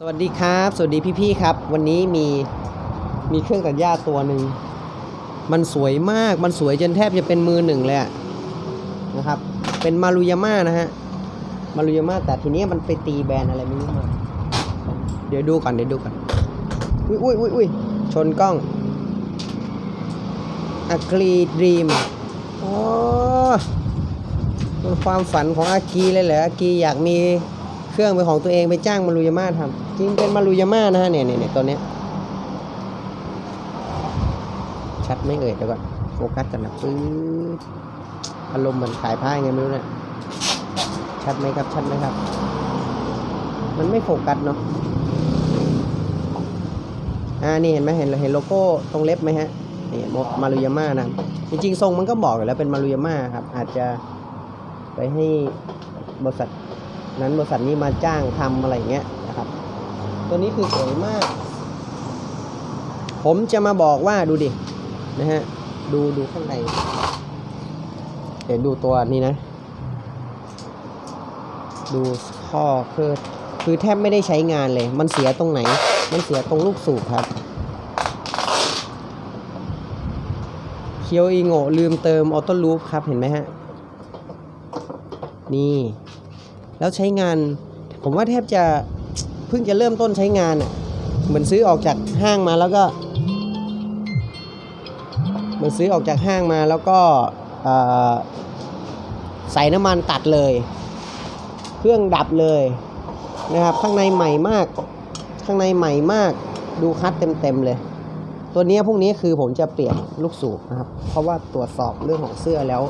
สวัสดีครับ สวัสดีพี่ๆครับ วันนี้มีมีเครื่องตัดหญ้าตัวหนึ่ง มันสวยมากมันสวยจนแทบจะเป็นมือหนึ่งเลยะนะครับ เป็นมารุยาม่านะฮะมารุยาม่าแต่ทีนี้มันไปตีแบรนด์อะไรไม่รู้มาเดี๋ยวดูก่อนเดี๋ยวดูก่อนอุ้ยอุ้ยอุ้ยอุ้ยชนกล้องอักรีดรีมโอ้มันความฝันของอากีเลยเหรออากีอยากมี เครื่องเป็นของตัวเองไปจ้างมารุยาม่าทำจริงเป็นมารุยาม่านะฮะเนี่ยเนี่ยเนี่ยตัวเนี้ยชัดไหม่เอ่ยเดี๋ยวก่อนโฟกัสกันนะปื๊ดอารมณ์เหมือนขายผ้าไงไม่รู้เนี่ยชัดไหมครับชัดไหมครับ มันไม่โฟกัสเนาะอ่านี่เห็นไหมเห็นเห็นโลโก้ตรงเล็บไหมฮะนี่มารุยาม่านะจริงๆทรงมันก็บอกอยู่แล้วเป็นมารุยาม่าครับ อาจจะไปให้บริษัท นั้นบริษัทนี้มาจ้างทำอะไรอย่างเงี้ยนะครับ ตัวนี้คือสวยมาก ผมจะมาบอกว่าดูดินะฮะดูดูข้างในเดี๋ยวดูตัวนี้นะ ดูข้อคือคือแทบไม่ได้ใช้งานเลย มันเสียตรงไหน มันเสียตรงลูกสูบครับ เคียวอีโง่ลืมเติมออโต้ลูปครับ เห็นไหมฮะ นี่ แล้วใช้งาน ผมว่าแทบจะเพิ่งจะเริ่มต้นใช้งานอะเหมือนซื้อออกจากห้างมาแล้วก็เหมือนซื้อออกจากห้างมาแล้วก็ใส่น้ำมันตัดเลย เครื่องดับเลยนะครับ ข้างในใหม่มาก ข้างในใหม่มาก ดูคัดเต็มๆเลย ตัวนี้พวกนี้คือผมจะเปลี่ยนลูกสูบนะครับ เพราะว่าตรวจสอบเรื่องของเสื้อแล้ว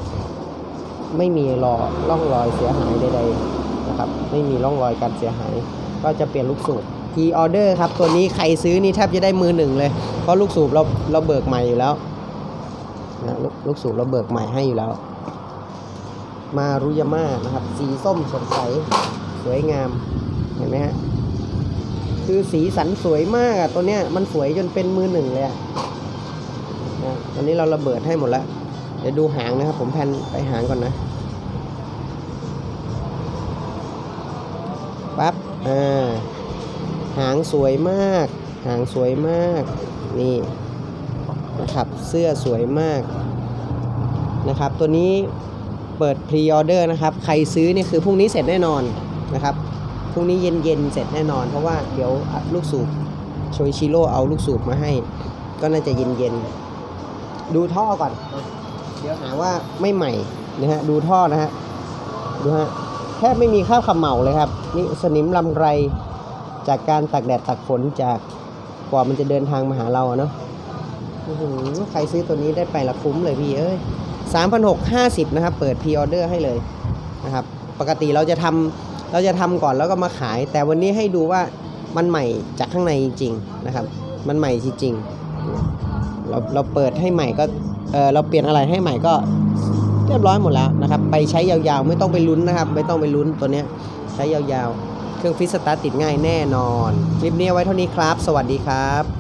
ไม่มีรอร่องรอยเสียหายใดๆ นะครับ ไม่มีร่องรอยการเสียหาย ก็จะเปลี่ยนลูกสูบทีออเดอร์ครับ ตัวนี้ใครซื้อนี่แทบจะได้มือหนึ่งเลย เพราะลูกสูบเราเราเบิกใหม่อยู่แล้วนะลูกลูกสูบเราเบิกใหม่ให้อยู่แล้ว มารุยาม่านะครับ สีส้มสดใส สวยงาม เห็นไหมฮะ คือสีสันสวยมากอะตัวเนี้ยมันสวยจนเป็นมือหนึ่งเลยอะนะตอนนี้เราระเบิดให้หมดแล้ว เดี๋ยวดูหางนะครับ ผมแพนไปหางก่อนนะ ปั๊บอ่าหางสวยมาก หางสวยมากนี่นะครับเสื้อสวยมากนะครับ ตัวนี้เปิดพรีออเดอร์นะครับ ใครซื้อเนี่ยคือพรุ่งนี้เสร็จแน่นอนนะครับพรุ่งนี้เย็นๆเสร็จแน่นอน เพราะว่าเดี๋ยวลูกสูบโชยชิโร่เอาลูกสูบมาให้ ก็น่าจะเย็นๆดูท่อก่อน เดี๋ยวหาว่าไม่ใหม่นะฮะดูท่อนะฮะดูฮะ แทบไม่มีข้าวขมเหมาเลยครับ นี่สนิมลำไรจากการตากแดดตากฝนจากกว่ามันจะเดินทางมาหาเราเนาะใครซื้อตัวนี้ได้ไปละคุ้มเลยพี่เอ้ยสามพันหกห้าสิบนะครับ เปิดพรีออเดอร์ให้เลยนะครับ ปกติเราจะทำเราจะทำก่อนแล้วก็มาขาย แต่วันนี้ให้ดูว่ามันใหม่จากข้างในจริงๆนะครับ มันใหม่จริงๆเราเราเปิดให้ใหม่ก็เออเราเปลี่ยนอะไรให้ใหม่ก็ เรียบร้อยหมดแล้วนะครับ ไปใช้ยาวๆ ไม่ต้องไปลุ้นนะครับ ไม่ต้องไปลุ้นตัวนี้ใช้ยาวๆ เครื่องฟิสตาร์ติดง่ายแน่นอน คลิปนี้ไว้เท่านี้ครับ สวัสดีครับ